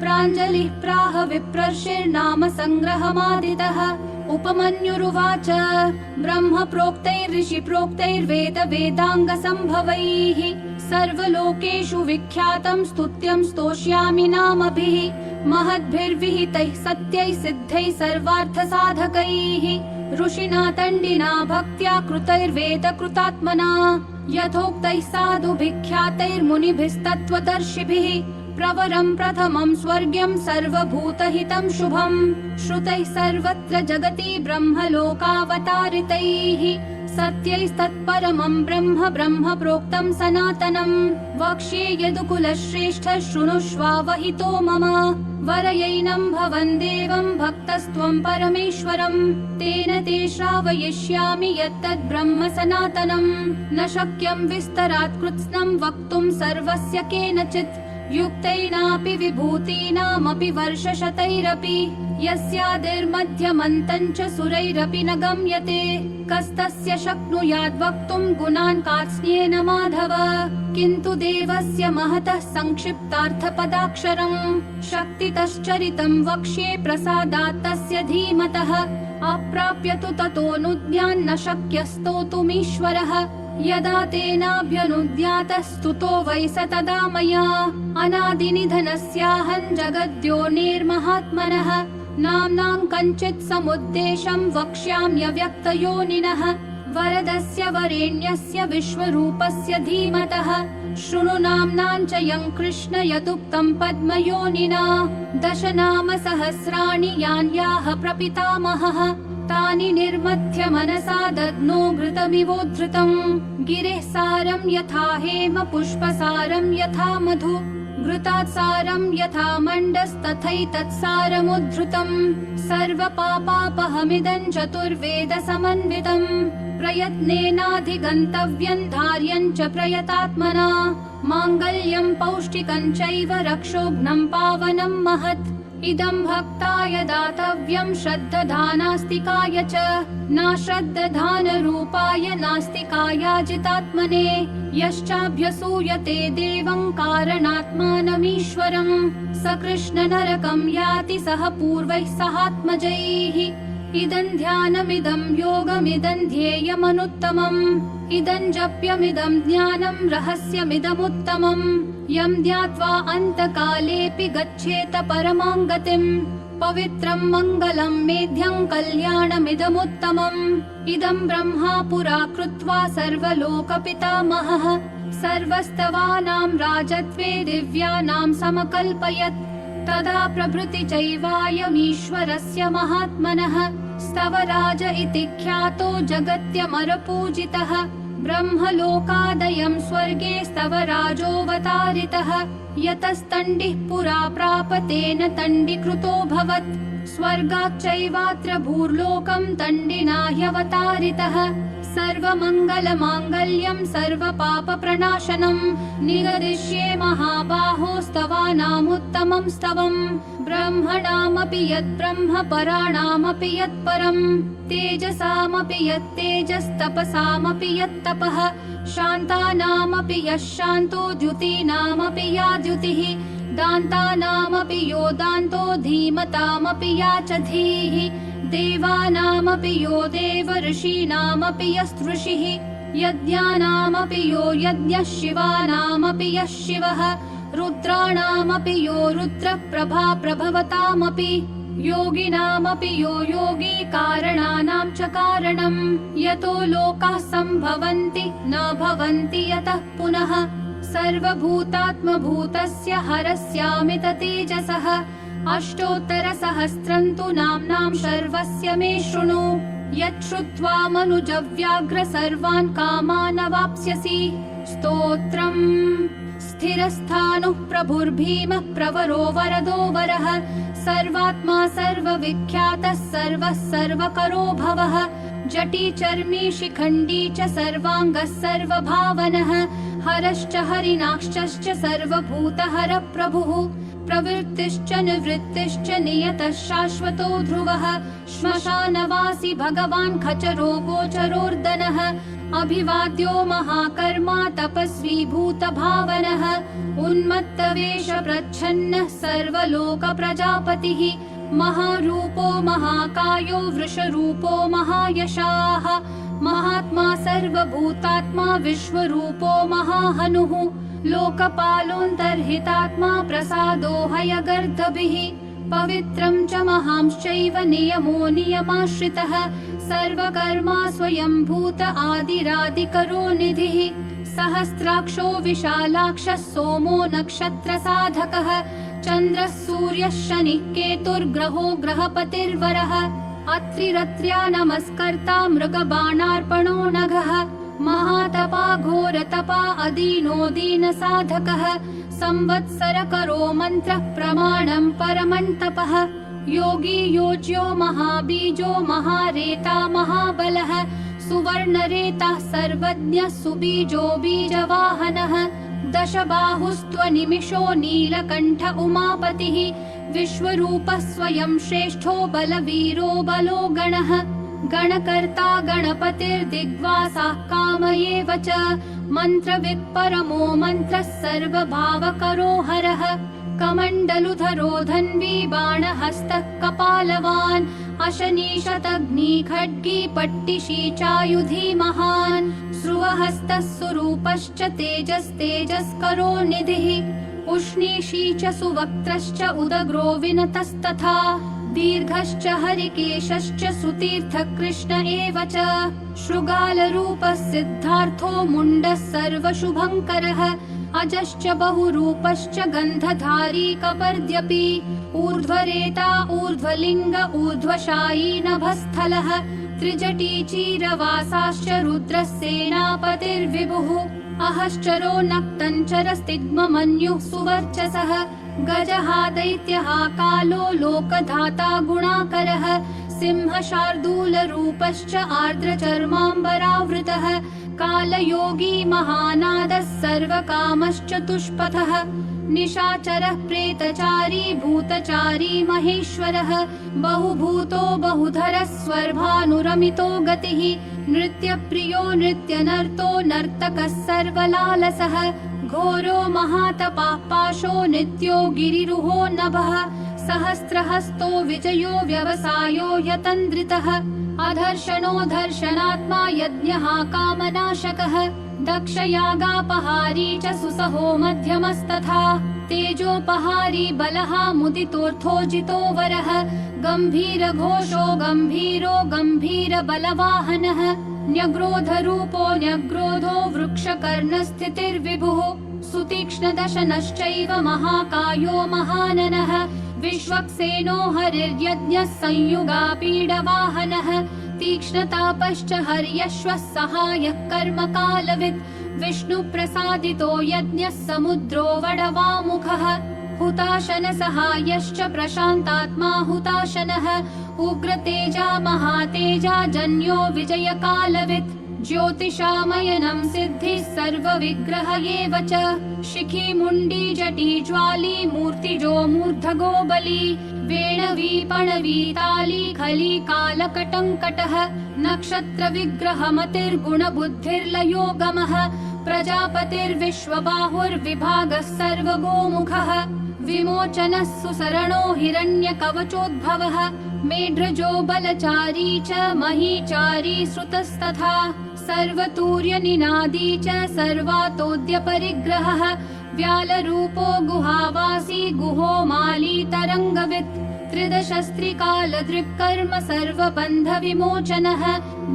प्राञ्जलिः प्राह विप्रर्षिर्नाम सङ्ग्रहमादितः उपमन्युरुवाच। ब्रह्म प्रोक्तैर्षि प्रोक्तैर्वेद वेदाङ्गसम्भवैः सर्वलोकेषु विख्यातं स्तुत्यं स्तोष्यामि नामभिः। महद्भिर्विहितैः सत्यैः सिद्धैः सर्वार्थसाधकैः। ऋषिना तण्डिना भक्त्या कृतैर्वेद कृतात्मना यथोक्तैः साधुभिख्यातैर्मुनिभिस्तत्त्वदर्शिभिः प्रवरं प्रथमं स्वर्ग्यं सर्वभूतहितं शुभम् श्रुतैः सर्वत्र जगति ब्रह्मलोकावतारितैः। सत्यैस्तत्परमं ब्रह्म ब्रह्म प्रोक्तं सनातनम् वक्ष्ये यदुकुलश्रेष्ठ शृणुष्वावहितो मम। वरयैनं भवन् देवं भक्तस्त्वं परमेश्वरम् तेन ते श्रावयिष्यामि यत्तद् ब्रह्म सनातनम् न शक्यं विस्तरात् कृत्स्नं वक्तुं सर्वस्य केनचित् युक्तैनापि विभूतीनामपि वर्षशतैरपि यस्यादिर्मध्यमन्तम् च सुरैरपि न गम्यते। कस्तस्य शक्नुयाद् वक्तुम् गुणान् कार्त्स्न्येन माधव। किन्तु देवस्य महतः संक्षिप्तार्थपदाक्षरम् शक्तितश्चरितम् वक्ष्ये प्रसादात् तस्य धीमतः। अप्राप्य तु ततोऽनुज्ञान्न शक्य स्तोतुमीश्वरः यदा तेनाभ्यनुद्यातः स्तुतो वै स तदा मया अनादिनिधनस्याहम् जगद्यो निर्महात्मनः नाम्नाम् कञ्चित् समुद्देशम् वक्ष्याम्यव्यक्तयोनिनः वरदस्य वरेण्यस्य विश्वरूपस्य धीमतः। शृणु नाम्नाम् च यम् कृष्ण यदुक्तम् पद्मयोनिना। दश नाम सहस्राणि यान्याः प्रपितामहः तानि निर्मथ्य मनसा दद्नो घृतमिवोद्धृतम्। गिरिः सारम् यथा हेम पुष्पसारम् यथा मधु। घृतात् सारम् यथा मण्डस्तथैतत्सारमुद्धृतम्। सर्वपापापहमिदम् चतुर्वेद समन्वितम् प्रयत्नेनाधिगन्तव्यम् धार्यम् च प्रयतात्मना। माङ्गल्यम् पौष्टिकम् चैव रक्षोघ्नम् पावनम् महत् इदम् भक्ताय दातव्यम् श्रद्धधानास्तिकाय च नाश्रद्धधानरूपाय नास्तिकायाजितात्मने यश्चाभ्यसूयते देवम् कारणात्मानमीश्वरम् स कृष्णनरकम् याति सह पूर्वैः सहात्मजैः इदम् ध्यानमिदम् योगमिदम् ध्येयमनुत्तमम्। इदम् जप्यमिदम् ज्ञानम् रहस्यमिदमुत्तमम्। यम् ज्ञात्वा अन्तकालेऽपि गच्छेत परमाम् गतिम् पवित्रम् मङ्गलम् मेध्यम् कल्याणमिदमुत्तमम्। इदम् ब्रह्मा पुरा कृत्वा सर्वलोकपितामहः। सर्वस्तवानाम् राजत्वे दिव्यानाम् समकल्पयत् तदा प्रभृति चैवायमीश्वरस्य महात्मनः स्तव राज इति ख्यातो जगत्यमरपूजितः ब्रह्मलोकादयम् स्वर्गे स्तव राजोऽवतारितः यतस्तण्डिः पुरा प्राप तेन तण्डीकृतोऽभवत् स्वर्गाच्चैवात्र भूर्लोकम् तण्डिना ह्यवतारितः सर्वमङ्गलमाङ्गल्यम् सर्वपापप्रणाशनम् निगदिष्ये महाबाहो स्तवानामुत्तमम् स्तवम् ब्रह्मणामपि यद्ब्रह्म पराणामपि यत्परम् तेजसामपि यत्तेजस्तपसामपि यत्तपः शान्तानामपि यः शान्तो द्युतीनामपि या द्युतिः दान्तानामपि यो दान्तो धीमतामपि या च धीः। देवानामपि यो देव ऋषीणामपि यस्तृषिः। यज्ञानामपि यो यज्ञः शिवानामपि यः शिवः। रुद्राणामपि यो रुद्रप्रभा प्रभवतामपि। योगिनामपि यो योगी कारणानां च कारणम्। यतो लोकाः सम्भवन्ति न भवन्ति यतः पुनः सर्वभूतात्मभूतस्य हरस्यामित तेजसः। अष्टोत्तरसहस्रम् तु नाम्नाम् सर्वस्य मे शृणु। यच्छ्रुत्वा मनुजव्याघ्र सर्वान् कामानवाप्स्यसि। स्तोत्रम्। स्थिरस्थाणुः प्रभुर्भीमः प्रवरो वरदो वरः। सर्वात्मा सर्वविख्यातः सर्वः सर्वकरो भवः। जटी चर्मी शिखण्डी च सर्वाङ्गः सर्वभावनः हरश्च हरिणाक्षश्च सर्वभूतहर प्रभुः प्रवृत्तिश्च निवृत्तिश्च नियतः शाश्वतो ध्रुवः श्मशानवासि भगवान् खचरो गोचरोर्दनः अभिवाद्यो महाकर्मा तपस्वी भूतभावनः उन्मत्तवेष प्रच्छन्नः सर्वलोक प्रजापतिः महारूपो महाकायो वृषरूपो महायशाः महात्मा सर्वभूतात्मा विश्वरूपो महाहनुः लोकपालोऽन्तर्हितात्मा प्रसादो हयगर्दभिः पवित्रं च महांश्चैव नियमो नियमाश्रितः सर्वकर्मा स्वयंभूत आदिरादिकरो निधिः सहस्राक्षो विशालाक्षः सोमो नक्षत्रसाधकः चन्द्रः सूर्यः शनिः केतुर्ग्रहो ग्रहपतिर्वरः अत्रिरत्र्या नमस्कर्ता मृगबाणार्पणो नघः महातपा घोरतपा अदीनो दीनसाधकः संवत्सरकरो मन्त्रः प्रमाणम् परमन्तपः। योगी योज्यो महाबीजो महारेता महाबलः। सुवर्णरेता सर्वज्ञः सुबीजो बीजवाहनः। दशबाहुस्त्वनिमिषो नीलकण्ठ उमापतिः विश्वरूपः स्वयं श्रेष्ठो बलवीरो बलो गणः। गणकर्ता गणपतिर्दिग्वासाः काम एव च। मन्त्रवित् परमो मन्त्रः सर्वभावकरो हरः। कमण्डलुधरो धन्वी बाणहस्तः कपालवान्। अशनीशतग्नी खड्गी पट्टिशी चायुधी महान्। स्रुवहस्तः सुरूपश्च तेजस्तेजस्करो निधिः उष्णीषी च सुवक्त्रश्च उदग्रो विनतस्तथा दीर्घश्च हरिकेशश्च सुतीर्थः कृष्ण एव च। शृगालरूपः सिद्धार्थो मुण्डः सर्वशुभङ्करः अजश्च बहुरूपश्च गन्धधारी कपर्द्यपि ऊर्ध्वरेता ऊर्ध्वलिङ्ग ऊर्ध्वशायी नभस्थलः त्रिजटी चीरवासाश्च रुद्रः सेनापतिर्विभुः अहश्चरो नक्तञ्चरस्तिग्ममन्युः सुवर्चसः गजः दैत्यः कालो लोकधाता गुणाकरः सिंह शार्दूलरूपश्च आर्द्रचर्माम्बरावृतः कालयोगी महानादः सर्वकामश्च तुष्पथः निशाचरः प्रेतचारी भूतचारी महेश्वरः। बहुभूतो बहुधरः स्वर्भानुरमितो गतिः। नृत्यप्रियो नृत्यनर्तो नर्तकः सर्वलालसः। घोरो महातपाः पाशो नित्यो गिरिरुहो नभः। सहस्रहस्तो विजयो व्यवसायो यतन्द्रितः। अधर्षणो दर्शनात्मा यज्ञः कामनाशकः दक्षयागापहारी च सुसहो मध्यमस्तथा। तेजोपहारी बलः मुदितोऽर्थोजितो वरः। गम्भीरघोषो गम्भीरो गम्भीरबलवाहनः। न्यग्रोधरूपो न्यग्रोधो वृक्षकर्णस्थितिर्विभुः। सुतीक्ष्णदशनश्चैव महाकायो महाननः। विश्वक्सेनो हरिर्यज्ञः संयुगापीडवाहनः तीक्ष्णतापश्च हर्यश्वः सहायः कर्मकालवित्। विष्णुप्रसादितो यज्ञः समुद्रो वडवामुखः। हुताशनसहायश्च प्रशान्तात्मा हुताशनः। उग्रतेजा महातेजा जन्यो विजयकालवित्। ज्योतिषामयनं सिद्धिः सर्वविग्रह एव च। शिखी मुण्डी जटी ज्वाली मूर्तिजो मूर्धगो बली वेणवीपणवीताली खली कालकटङ्कटः नक्षत्रविग्रहमतिर्गुणबुद्धिर्लयोगमः प्रजापतिर्विश्वबाहुर्विभागः सर्वगोमुखः विमोचनः सुसरणो हिरण्यकवचोद्भवः मेढ्रजो बलचारी च महीचारी श्रुतस्तथा सर्वतूर्यनिनादी च सर्वातोद्यपरिग्रहः व्यालरूपो गुहावासी गुहो माली तरङ्गवित्। त्रिदशस्त्रिकालदृक्कर्म सर्वबन्धविमोचनः।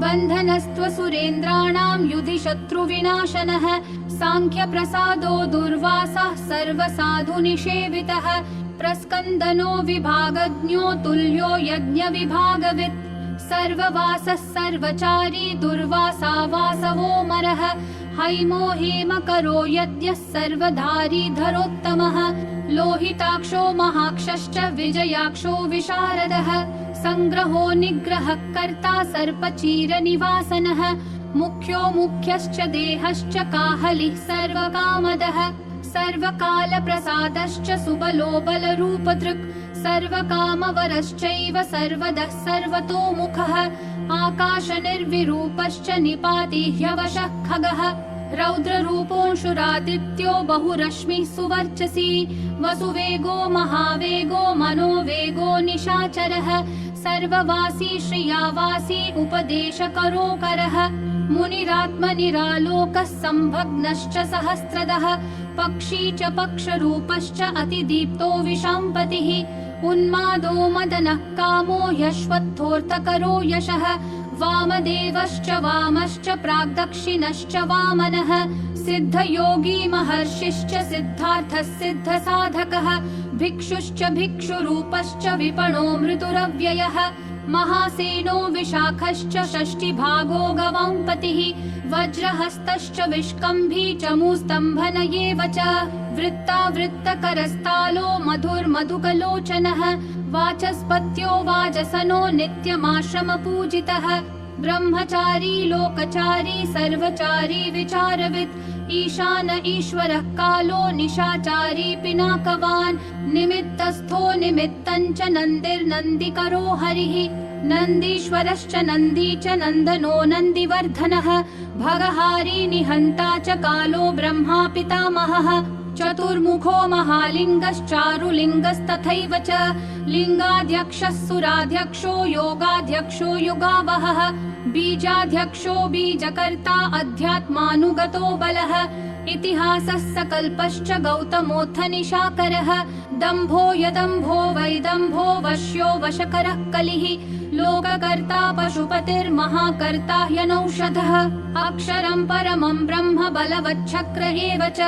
बन्धनस्त्वसुरेन्द्राणां युधि शत्रुविनाशनः साङ्ख्यप्रसादो दुर्वासः सर्वसाधुनिषेवितः। प्रस्कन्दनो विभागज्ञो तुल्यो यज्ञविभागवित्। सर्ववासः सर्वचारी दुर्वासा वासवो मरः हैमो हेमकरो यज्ञः सर्वधारी धरोत्तमः लोहिताक्षो महाक्षश्च विजयाक्षो विशारदः। सङ्ग्रहो निग्रहः कर्ता सर्पचीरनिवासनः। मुख्यो मुख्यश्च देहश्च काहलिः सर्वकामदः। सर्वकालप्रसादश्च सुबलो बलरूपदृक् सर्वकामवरश्चैव सर्वदः सर्वतोमुखः आकाशनिर्विरूपश्च निपाति ह्यवशः खगः। रौद्ररूपोऽंशुरादित्यो बहुरश्मिः सुवर्चसी। वसुवेगो महावेगो मनोवेगो निशाचरः। सर्ववासी श्रियावासी उपदेशकरो करः मुनिरात्मनिरालोकः सम्भग्नश्च सहस्रदः। पक्षी च पक्षरूपश्च अतिदीप्तो विशाम्पतिः उन्मादो मदनः कामो ह्यश्वत्थोऽर्थकरो यशः। वामदेवश्च वामश्च प्राग्दक्षिणश्च वामनः। सिद्धयोगी महर्षिश्च सिद्धार्थः सिद्धसाधकः। भिक्षुश्च भिक्षुरूपश्च विपणो मृदुरव्ययः महासेनो विशाखश्च षष्टिभागो गवाम्पतिः वज्रहस्तश्च विष्कम्भी चमूस्तम्भन एव च वृत्तावृत्तकरस्तालो मधुर्मधुकलोचनः वाचस्पत्यो वाजसनो नित्यमाश्रमपूजितः ब्रह्मचारी लोकचारी सर्वचारी विचारवित् ईशान ईश्वरः कालो निशाचारी पिनाकवान् निमित्तस्थो निमित्तञ्च नन्दिर्नन्दिकरो हरिः नन्दीश्वरश्च नन्दी च नन्दनो नन्दिवर्धनः भगहारी निहन्ता च कालो ब्रह्मा पितामहः चतुर्मुखो महालिङ्गश्चारुलिङ्गस्तथैव च लिङ्गाध्यक्षः सुराध्यक्षो योगाध्यक्षो युगावहः बीजाध्यक्षो बीजकर्ता अध्यात्मानुगतो बलः इतिहासः सकल्पश्च गौतमोऽथ निशाकरः दम्भो यदम्भो वैदम्भो वश्यो वशकरः कलिः लोककर्ता पशुपतिर्महाकर्ता ह्यनौषधः अक्षरं परमं ब्रह्म बलवच्छक्र एव च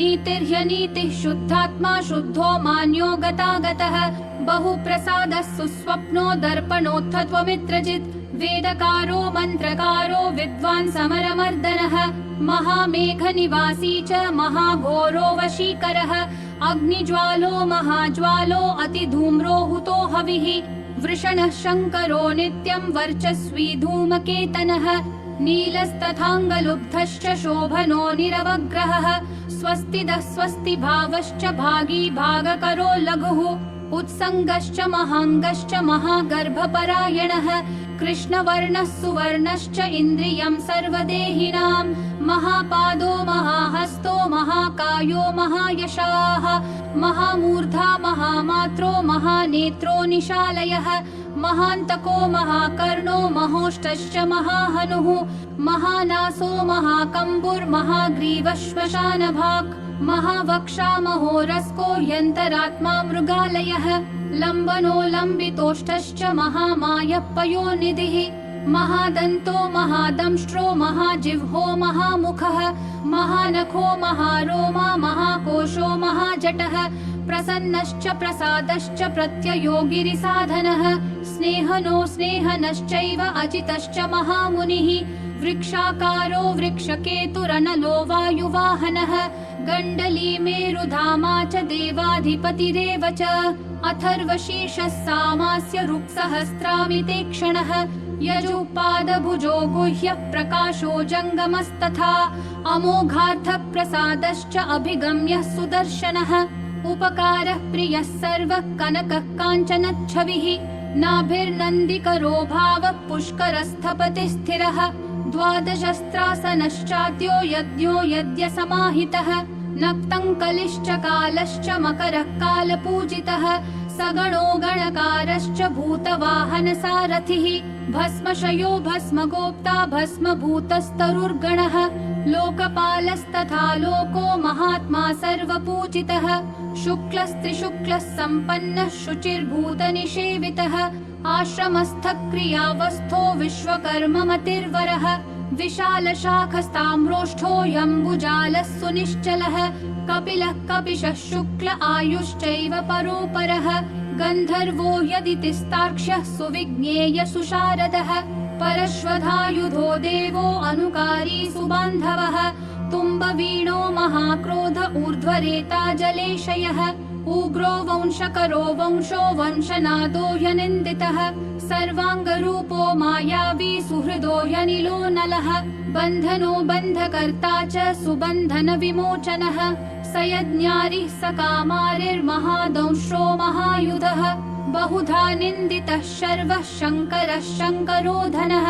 नीतिर्ह्यनीतिः शुद्धात्मा शुद्धो मान्यो गतागतः बहुप्रसादः सुस्वप्नो दर्पणोत्थ त्वमित्रजित् वेदकारो मन्त्रकारो विद्वान् समरमर्दनः महामेघनिवासी च महाघोरो वशीकरः अग्निज्वालो महाज्वालो अतिधूम्रो हुतो हविः वृषणः शङ्करो नित्यं वर्चस्वी धूमकेतनः नीलस्तथाङ्गलुब्धश्च शोभनो निरवग्रहः स्वस्तिदः स्वस्ति भावश्च भागी भागकरो लघुः उत्सङ्गश्च महाङ्गश्च महागर्भपरायणः कृष्णवर्णः सुवर्णश्च इन्द्रियं सर्वदेहिनां महापादो महाहस्तो महाकायो महायशाः महामूर्धा महामात्रो महानेत्रो निशालयः महान्तको महाकर्णो महोष्टश्च महाहनुः महानासो महाकम्बुर्महाग्रीवश्मशानभाक् महावक्षा महोरस्को ह्यन्तरात्मा मृगालयः लम्बनो लम्बितोष्टश्च महामायः पयोनिधिः महादन्तो महादंष्ट्रो महाजिह्वो महामुखः। महानखो महारोमा महाकोशो महाजटः। प्रसन्नश्च प्रसादश्च प्रत्ययो गिरिसाधनः स्नेहनो स्नेहनश्चैव अजितश्च महामुनिः। वृक्षाकारो वृक्षकेतुरनलो वायुवाहनः। गण्डली मेरुधामा च देवाधिपतिरेव च अथर्वशीर्षः सामास्य रुक्सहस्रामिते क्षणः यजुपादभुजो गुह्यः प्रकाशो जङ्गमस्तथा अमोघार्थप्रसादश्च अभिगम्यः सुदर्शनः उपकारः प्रियः सर्वः कनकः काञ्चनच्छविः नाभिर्नन्दिकरो भावः पुष्करस्थपति स्थिरः द्वादशस्त्रासनश्चाद्यो यज्ञो यद्य समाहितः नक्तङ्कलिश्च कालश्च मकरः कालपूजितः सगणो गणकारश्च भूतवाहनसारथिः भस्मशयो भस्मगोप्ता भस्मभूतस्तरुर्गणः लोकपालस्तथा लोको महात्मा सर्वपूजितः शुक्लस्त्रिशुक्लः सम्पन्नः शुचिर्भूतनिषेवितः आश्रमस्थक्रियावस्थो विश्वकर्ममतिर्वरः विशालशाखस्ताम्रोष्ठोऽयम्बुजालः सुनिश्चलः कपिलः कपिशः शुक्ल आयुश्चैव परोपरः गन्धर्वो यदितिस्तार्क्ष्यः सुविज्ञेय सुशारदः परश्वधायुधो देवो अनुकारी सुबान्धवः तुम्बवीणो महाक्रोध ऊर्ध्वरेता जलेशयः उग्रो वंशकरो वंशो वंशनादो ह्यनिन्दितः सर्वाङ्गरूपो मायावी सुहृदो ह्यनिलो नलः बन्धनो बन्धकर्ता च सुबन्धनविमोचनः स यज्ञारिः स कामारिर्महादंश्रो महायुधः बहुधा निन्दितः शर्वः शङ्करः शङ्करोधनः।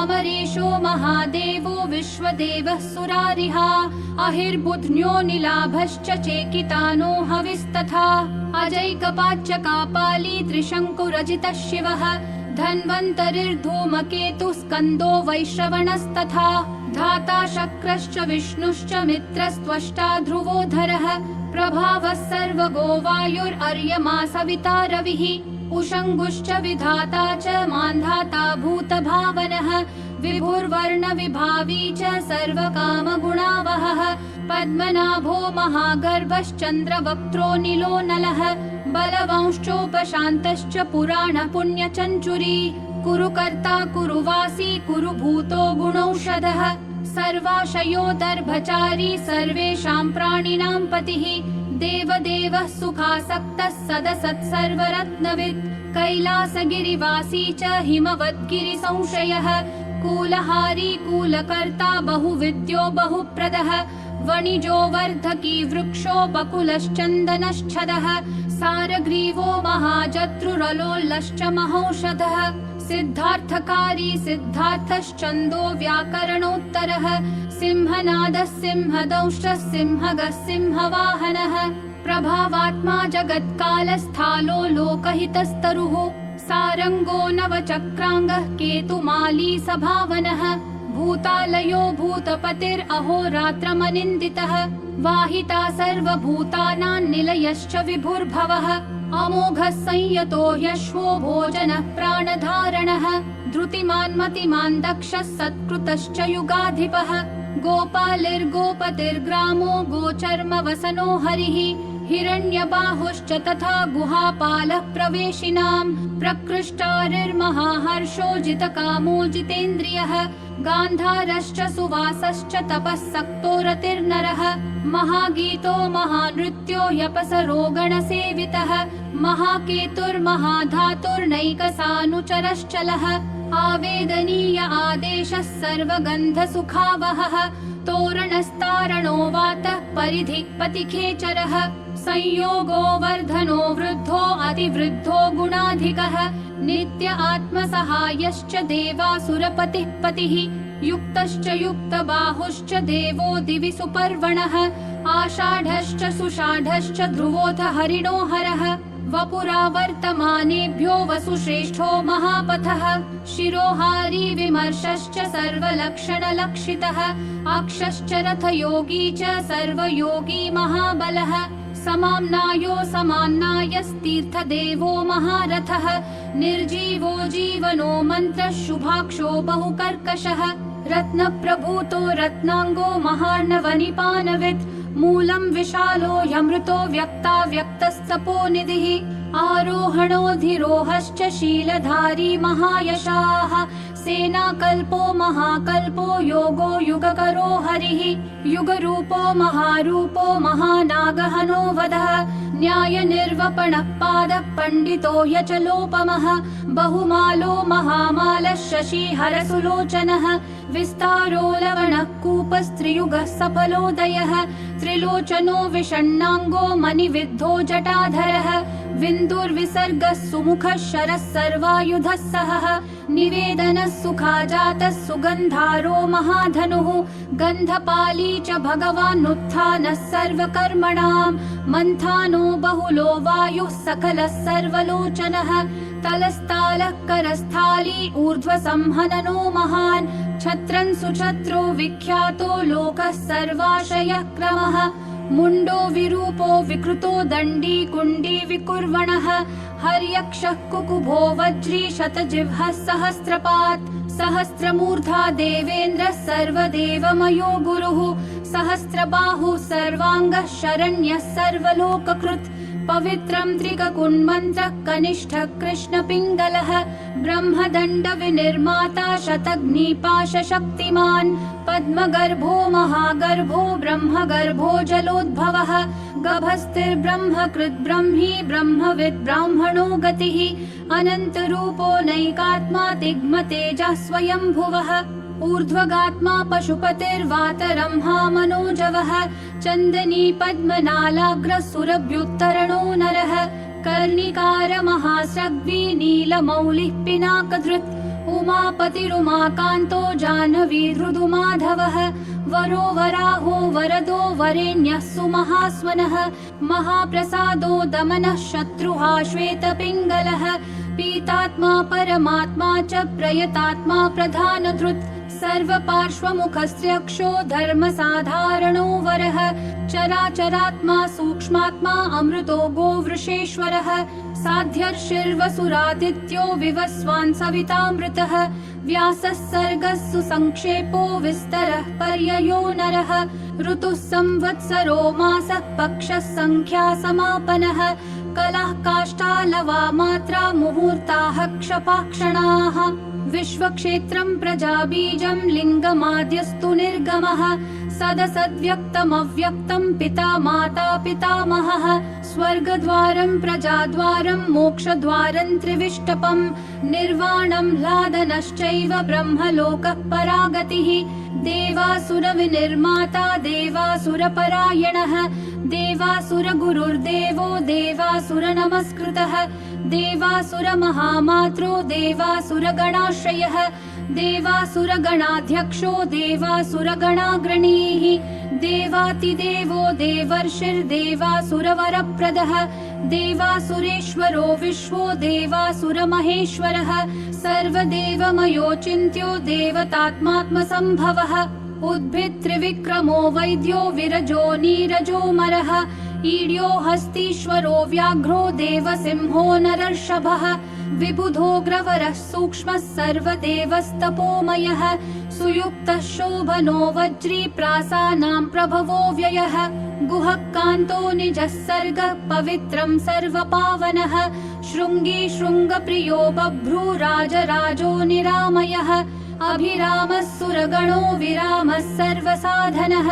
अमरेशो महादेवो विश्वदेवः सुरारिहा अहिर्बुध्न्यो निलाभश्च चेकितानो हविस्तथा। अजैकपाच्च कापाली त्रिशङ्कुरजितः शिवः। धन्वन्तरिर्धूमकेतुः स्कन्दो वैश्रवणस्तथा। धाता शक्रश्च विष्णुश्च मित्रस्त्वष्टा ध्रुवोधरः प्रभावः सर्वगो वायुर्अर्यमा सविता रविः उषङ्गुश्च विधाता च मान्धाता भूतभावनः। विभुर्वर्णविभावी च सर्वकामगुणावहः। पद्मनाभो महागर्भश्चन्द्रवक्त्रो नीलो नलः। बलवंश्चोपशान्तश्च पुराणपुण्यचञ्चुरी। कुरु कर्ता कुरु वासी कुरु भूतो गुणौषधः सर्वाशयो दर्भचारी सर्वेषां प्राणिनां पतिः देवदेवः सुखासक्तः सदसत् सर्वरत्नवित् कैलासगिरिवासी च हिमवद्गिरिसंशयः कूलहारी कूलकर्ता बहुविद्यो बहुप्रदः वणिजो वर्धकी वृक्षो बकुलश्चन्दनश्छदः सारग्रीवो महाजत्रुरलोल्लश्च महौषधः सिद्धार्थकारी सिद्धार्थश्चन्दो व्याकरणोत्तरः सिंहनादः सिंहदंष्टः सिंहगः सिंहवाहनः प्रभावात्मा जगत्कालस्थालो लोकहितस्तरुः सारङ्गो नवचक्राङ्गः केतुमाली सभावनः भूतालयो भूतपतिरहोरात्रमनिन्दितः वाहिता सर्वभूतानां निलयश्च विभुर्भवः अमोघः संयतो ह्यश्वो भोजनः प्राणधारणः धृतिमान् मतिमान् दक्षः सत्कृतश्च युगाधिपः गोपालिर्गोपतिर्ग्रामो गोचर्मवसनो हरिः हिरण्यबाहुश्च तथा गुहापालः प्रवेशिनाम् प्रकृष्टारिर्महाहर्षो जितकामो जितेन्द्रियः गान्धारश्च सुवासश्च तपः सक्तो रतिर्नरः महागीतो महानृत्यो ह्यपसरो गणसेवितः महाकेतुर्महाधातुर्नैकसानुचरश्चलः आवेदनीय आदेशः सर्वगन्धसुखावहः तोरणस्तारणो वातः परिधिक् पतिखेचरः संयोगो वर्धनो वृद्धो अतिवृद्धो गुणाधिकः नित्य आत्मसहायश्च देवासुरपतिः पतिः युक्तश्च युक्तबाहुश्च देवो दिवि सुपर्वणः आषाढश्च सुषाढश्च ध्रुवोऽथ हरिणो हरः वपुरा वर्तमानेभ्यो वसुश्रेष्ठो महापथः शिरोहारी विमर्शश्च सर्वलक्षणलक्षितः अक्षश्च रथयोगी च सर्वयोगी महाबलः समाम्नायो समान्नायस्तीर्थदेवो महारथः निर्जीवो जीवनो मन्त्रः शुभाक्षो बहुकर्कशः रत्नप्रभूतो रत्नाङ्गो महार्णवनिपानवित् मूलं विशालो ह्यमृतो व्यक्ता व्यक्तस्तपोनिधिः आरोहणोऽधिरोहश्च शीलधारी महायशाः। सेनाकल्पो महाकल्पो योगो युगकरो हरिः युगरूपो महारूपो महानागहनो वधः। न्यायनिर्वपणः पादः पण्डितो ह्यचलोपमः बहुमालो महामालः शशिहरसुलोचनः विस्तारो लवणः कूपस्त्रियुगः सफलोदयः त्रिलोचनो विषण्णाङ्गो मणिविद्धो जटाधरः विन्दुर्विसर्गः सुमुखः शरः सर्वायुधः सहः निवेदनः सुखा जातः सुगन्धारो महाधनुः गन्धपाली च भगवानुत्थानः सर्वकर्मणाम् मन्थानो बहुलो वायुः सकलः सर्वलोचनः तलस्तालः करस्थाली ऊर्ध्वसंहननो महान् छत्रन् सुछत्रो विख्यातो लोकः सर्वाशयः क्रमः। मुण्डो विरूपो विकृतो दण्डी कुण्डी विकुर्वणः। हर्यक्षः कुकुभो वज्री शतजिह्वः सहस्रपात्। सहस्रमूर्धा देवेन्द्रः सर्वदेवमयो गुरुः। सहस्रबाहुः सर्वाङ्गः शरण्यः सर्वलोककृत् पवित्रं त्रिककुन्मन्त्रः कनिष्ठः कृष्णपिङ्गलः ब्रह्मदण्ड विनिर्माता शतग्निपाशशक्तिमान् पद्मगर्भो महागर्भो ब्रह्मगर्भो जलोद्भवः गभस्तिर्ब्रह्मकृत् ब्रह्मी ब्रह्मविद् ब्राह्मणो गतिः अनन्तरूपो नैकात्मा तिग्मतेजः स्वयम्भुवः ऊर्ध्वगात्मा पशुपतिर्वातरंहा मनोजवः चन्दनी पद्मनालाग्रः सुरभ्युत्तरणो नरः कर्णिकारमहासग्वी नीलमौलिः पिनाकधृत् उमापतिरुमाकान्तो जाह्नवी हृदुमाधवः वरो वराहो वरदो वरेण्यः सुमहास्वनः महाप्रसादो दमनः शत्रुहा श्वेतपिङ्गलः पीतात्मा परमात्मा च प्रयतात्मा प्रधानधृत् सर्वपार्श्वमुखस्यक्षो धर्मसाधारणो वरः। चराचरात्मा सूक्ष्मात्मा अमृतो गोवृषेश्वरः। साध्यर्षिर्वसुरादित्यो विवस्वान् सवितामृतः। व्यासः सर्गः सुसङ्क्षेपो विस्तरः पर्ययो नरः। ऋतुः संवत्सरो मासः पक्षः सङ्ख्या समापनः। कलाः काष्ठालवा मात्रा मुहूर्ताः क्षपाक्षणाः विश्वक्षेत्रं प्रजाबीजं लिङ्गमाद्यस्तु निर्गमः। सदसद्व्यक्तमव्यक्तं पिता माता पितामहः। स्वर्गद्वारं प्रजाद्वारं मोक्षद्वारं त्रिविष्टपम् निर्वाणं ह्लादनश्चैव ब्रह्मलोकः परागतिः। देवासुरविनिर्माता देवासुरपरायणः। देवासुरगुरुर्देवो देवासुरनमस्कृतः देवासुरमहामात्रो देवासुरगणाश्रयः देवासुरगणाध्यक्षो देवासुरगणाग्रणीः देवातिदेवो देवर्षिर्देवासुरवरप्रदः देवासुरेश्वरो विश्वो देवासुरमहेश्वरः सर्वदेवमयो चिन्त्यो देवतात्मात्मसम्भवः उद्भित्त्रिविक्रमो वैद्यो विरजो नीरजोमरः ईड्यो हस्तीश्वरो व्याघ्रो देवसिंहो नरर्षभः विबुधोऽग्रवरः सूक्ष्मः सर्वदेवस्तपोमयः सुयुक्तः शोभनो वज्री प्रासानां प्रभवो व्ययः गुहः कान्तो निजः सर्गः पवित्रं सर्वपावनः शृङ्गी शृङ्गप्रियो बभ्रूराजराजो निरामयः अभिरामः सुरगणो विरामः सर्वसाधनः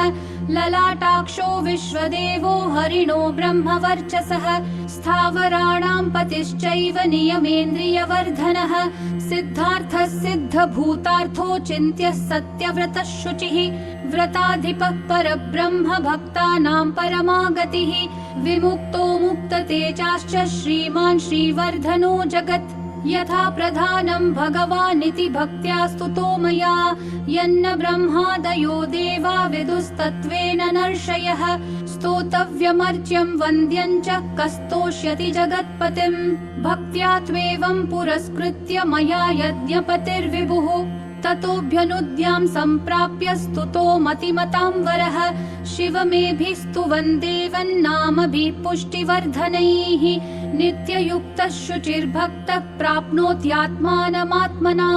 ललाटाक्षो विश्वदेवो हरिणो ब्रह्मवर्चसः स्थावराणां पतिश्चैव नियमेन्द्रियवर्धनः सिद्धार्थः सिद्धभूतार्थो चिन्त्यः सत्यव्रतः शुचिः व्रताधिपः परब्रह्म भक्तानां परमागतिः विमुक्तो मुक्ततेजाश्च श्रीमान् श्रीवर्धनो जगत् यथा प्रधानं भगवानिति भक्त्या स्तुतो मया यन्न ब्रह्मादयो देवा विदुस्तत्त्वेन नर्षयः स्तोतव्यमर्च्यं वन्द्यं च कस्तोष्यति जगत्पतिम् भक्त्या त्वेवं पुरस्कृत्य मया यज्ञपतिर्विभुः ततोऽभ्यनुद्यां सम्प्राप्य स्तुतो मतिमतां वरः शिवमेभिः स्तुवन् देवन्नामभिः पुष्टिवर्धनैः नित्ययुक्तः शुचिर्भक्तः प्राप्नोत्यात्मानमात्मना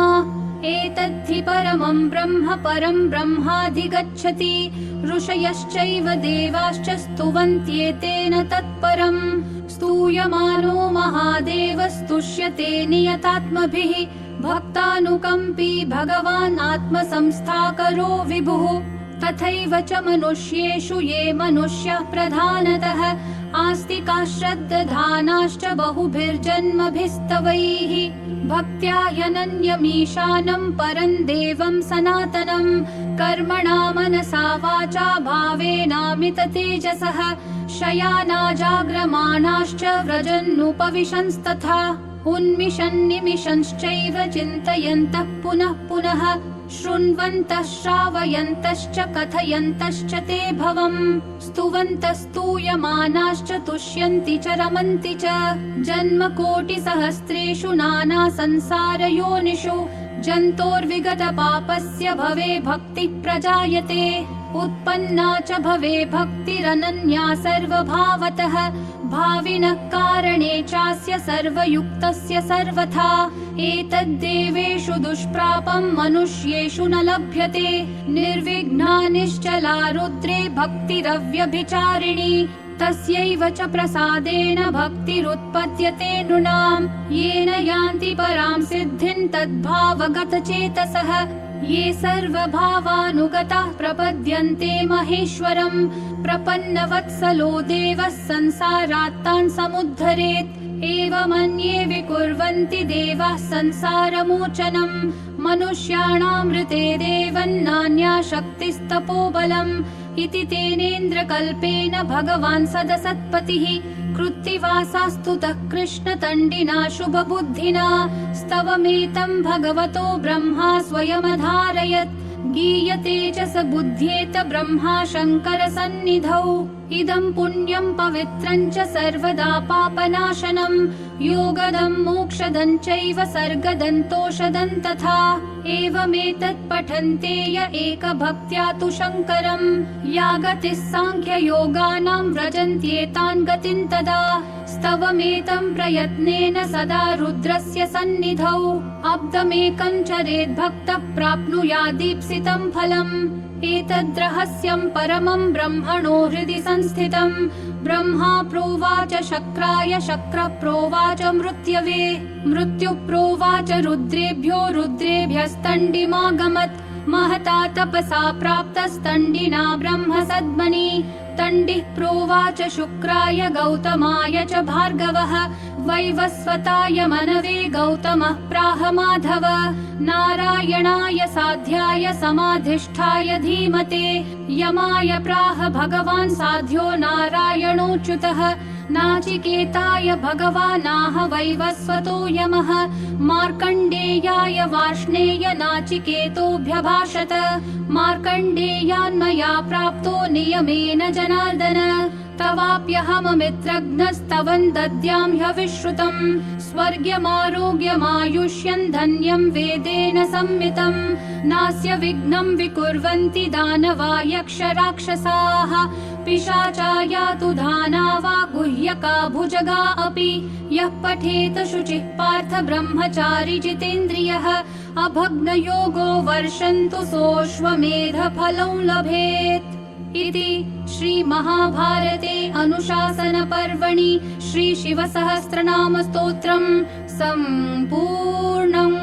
एतद्धि परमं ब्रह्म परं ब्रह्माधिगच्छति। ऋषयश्चैव देवाश्च स्तुवन्त्येतेन तत्परम् स्तूयमानो महादेव स्तुष्यते नियतात्मभिः। भक्तानुकम्पी भगवान् आत्मसंस्थाकरो विभुः। तथैव च मनुष्येषु ये मनुष्यः प्रधानतः आस्तिकाः श्रद्दधानाश्च बहुभिर्जन्मभिस्तवैः भक्त्या यनन्यमीशानं परं देवं सनातनं कर्मणा मनसा वाचा भावेनामिततेजसः शयानाजाग्रमाणाश्च व्रजन्नुपविशंस्तथा उन्मिषन्निमिषंश्चैव चिन्तयन्तः पुनः पुनः शृण्वन्तः श्रावयन्तश्च कथयन्तश्च ते भवम्। स्तुवन्तः स्तूयमानाश्च तुष्यन्ति च रमन्ति च। जन्मकोटिसहस्रेषु नाना संसारयोनिषु जन्तोर्विगतपापस्य भवे भक्तिः प्रजायते उत्पन्ना च भवे भक्तिरनन्या सर्वभावतः भाविनः कारणे चास्य सर्वयुक्तस्य सर्वथा। एतद्देवेषु दुष्प्रापं मनुष्येषु न लभ्यते। निर्विघ्ना निश्चला रुद्रे भक्तिरव्यभिचारिणी। तस्यैव च प्रसादेन भक्तिरुत्पद्यते नृणाम्। येन यान्ति परां सिद्धिं तद्भावगतचेतसः ये सर्वभावानुगताः प्रपद्यन्ते महेश्वरम्। प्रपन्नवत्सलो देवः संसारात्तान् समुद्धरेत्। एवमन्ये विकुर्वन्ति देवाः संसारमोचनम्। मनुष्याणामृते देवन्नान्या शक्तिस्तपोबलम् इति तेनेन्द्रकल्पेन भगवान् सदसत्पतिः कृत्तिवासास्तुतः कृष्णतण्डिना शुभबुद्धिना स्तवमेतं भगवतो ब्रह्मा स्वयमधारयत् गीयते च स बुद्ध्येत ब्रह्मा शङ्करसन्निधौ इदं पुण्यं पवित्रं च सर्वदा पापनाशनं। योगदं मोक्षदं चैव सर्गदन्तोषदं तथा। एवमेतत् पठन्ते य एकभक्त्या तु शङ्करम्। या गतिः साङ्ख्ययोगानां व्रजन्त्येतान् गतिं तदा। स्तवमेतं प्रयत्नेन सदा रुद्रस्य सन्निधौ। अब्दमेकं चरेद् भक्तः प्राप्नुयादीप्सितं फलम् एतद्रहस्यं परमं ब्रह्मणो हृदि संस्थितम् ब्रह्मा प्रोवाच शक्राय शक्र प्रोवाच मृत्यवे। मृत्यु प्रोवाच रुद्रेभ्यो रुद्रेभ्यस्तण्डिमागमत्। महता तपसा प्राप्तस्तण्डिना ब्रह्म सद्मनि तण्डिः प्रोवाच शुक्राय गौतमाय च भार्गवः वैवस्वताय मनवे गौतमः प्राह माधव। नारायणाय साध्याय समाधिष्ठाय धीमते। यमाय प्राह भगवान् साध्यो नारायणोच्युतः नाचिकेताय भगवानाह वैवस्वतो यमः। मार्कण्डेयाय वार्ष्णेय नाचिकेतोऽभ्यभाषत। मार्कण्डेयान्मया प्राप्तो नियमेन जनार्दन। तवाप्यहममित्रघ्नस्तवन् दद्यां ह्यविश्रुतम् स्वर्ग्यमारोग्यमायुष्यन् धन्यं वेदेन संमितम् नास्य विघ्नं विकुर्वन्ति दानवा यक्ष पिशाचा यातु धाना वा गुह्यका भुजगा अपि? यः पठेत शुचिः पार्थ ब्रह्मचारी जितेन्द्रियः। अभग्नयोगो वर्षन्तु सोऽश्वमेधफलं लभेत्। इति श्रीमहाभारते अनुशासनपर्वणि श्रीशिवसहस्रनामस्तोत्रम् सम्पूर्णम्